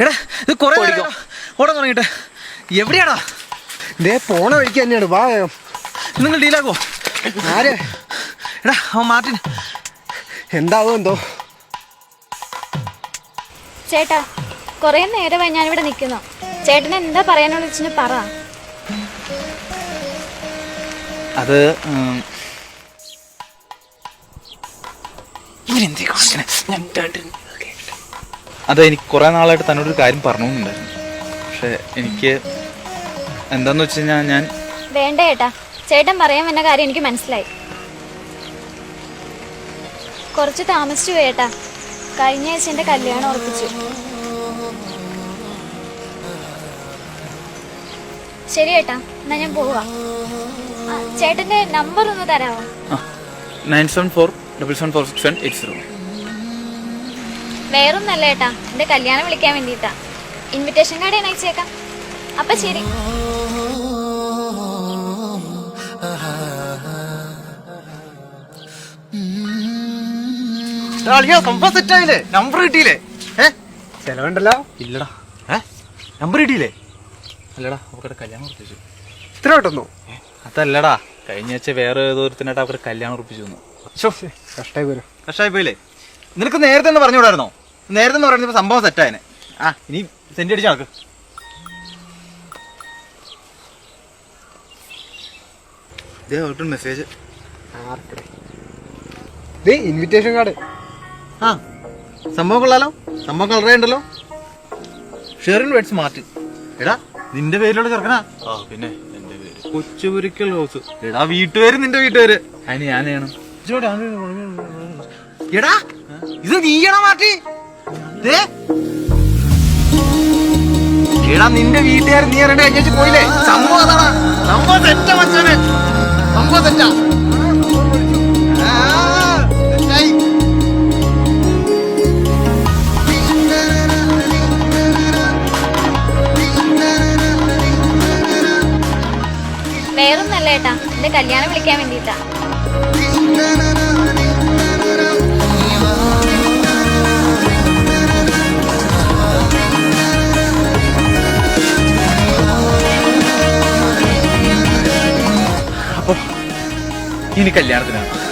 എടാ ഇത് കുറെ ഓടാൻ തുടങ്ങിട്ട് എവിടെയാടാ? ദേ പോണ വഴിക്ക് തന്നെയാണ്. വാ. നിങ്ങൾ ഡീലാക്കോ ആര്? എടാ അവൻ മാർട്ടിൻ. എന്താവോ എന്തോ? ചേട്ടാ കുറെ നേരമായി ഞാനിവിടെ നിൽക്കുന്നു. ചേട്ടൻ എന്താ പറയാനുള്ള വെച്ചിട്ട് പറ. അത് ഇവരെന്തേ? ഞാൻ. അത് എനിക്ക് കുറേ നാളായിട്ട് തന്നോട് ഒരു കാര്യം പറഞ്ഞുണ്ടായിരുന്നു പക്ഷെ എനിക്ക് എന്താന്ന് വെച്ച് കഴിഞ്ഞാൽ ഞാൻ വേണ്ട ചേട്ടാ ചേട്ടൻ പറയാൻ വന്ന കാര്യം എനിക്ക് മനസ്സിലായി. കുറച്ച് താമസിച്ചു ചേട്ടാ കഴിഞ്ഞ ആഴ്ച എന്റെ കല്യാണം ഉറപ്പിച്ചു. ശരി ചേട്ടാ എന്നാ ഞാൻ പോവാ. ചേട്ടന്റെ നമ്പർ ഒന്ന് തരാമോ nine seven four double seven four six seven eight zero. വേറൊന്നല്ല ഏട്ടാ. എന്റെ കല്യാണം വിളിക്കാൻ വേണ്ടിയിട്ടാ. ഇൻവിറ്റേഷൻ കാർഡ് ഞാൻ അയച്ചേക്കാം. അപ്പൊ ശരി. സംഭവം സെറ്റായില്ലേ നമ്പർ കിട്ടിയില്ലേ? ഏ? ചെലവുണ്ടല്ലോ. ഇല്ലടാ. ഏ? നമ്പർ കിട്ടിയില്ലേ? അല്ലടാ അവരുടെ കല്യാണം ഉറപ്പിച്ചു. ഇത്ര കിട്ടുന്നു അതല്ലടാ. കഴിഞ്ഞ ആഴ്ച വേറെ ഏതോ ഒരുത്തനായിട്ട് അവരുടെ കല്യാണം ഉറപ്പിച്ചു തന്നു കഷ്ടായി പോരും കഷ്ടായി പോയില്ലേ? നിനക്ക് നേരത്തെ പറഞ്ഞു പറഞ്ഞുകൂടായിരുന്നോ? നേരത്തെ എന്ന് പറയുന്നത് സംഭവം സെറ്റായനെ ആ ഇനി സെന്റ് അടിച്ച് നടക്ക്. മെസ്സേജ് ഇൻവിറ്റേഷൻ കാർഡ് ആ സംഭവം കൊള്ളാലോ? സംഭവം കളറേ ഉണ്ടല്ലോ. ഷെറിൻ വെഡ്സ് മാർട്ടിൻ എടാ നിന്റെ പേരിലുള്ള ചെറുക്കനാ? ആ പിന്നെ എന്റെ പേര്. കൊച്ചുപുരിക്കൽ ഹൗസ് എടാ വീട്ടുപേര് നിന്റെ വീട്ടുപേര്. അതിന് ഞാൻ ചെയ്യണം. എടാ ഇത് നീയണ മാറ്റി. എടാ നിന്റെ വീട്ടുകാർ നീ അറിയണ്ട അന്വേഷിച്ച് പോയില്ലേ? സംഭവം അതാണ് സംഭവം തെറ്റ മച്ചാനെ. സംഭവം തെറ്റ. വേറൊന്നല്ല ഏട്ടാ എന്റെ കല്യാണം വിളിക്കാൻ വേണ്ടിയിട്ടാ. ഇനി കല്യാണത്തിനാണ്.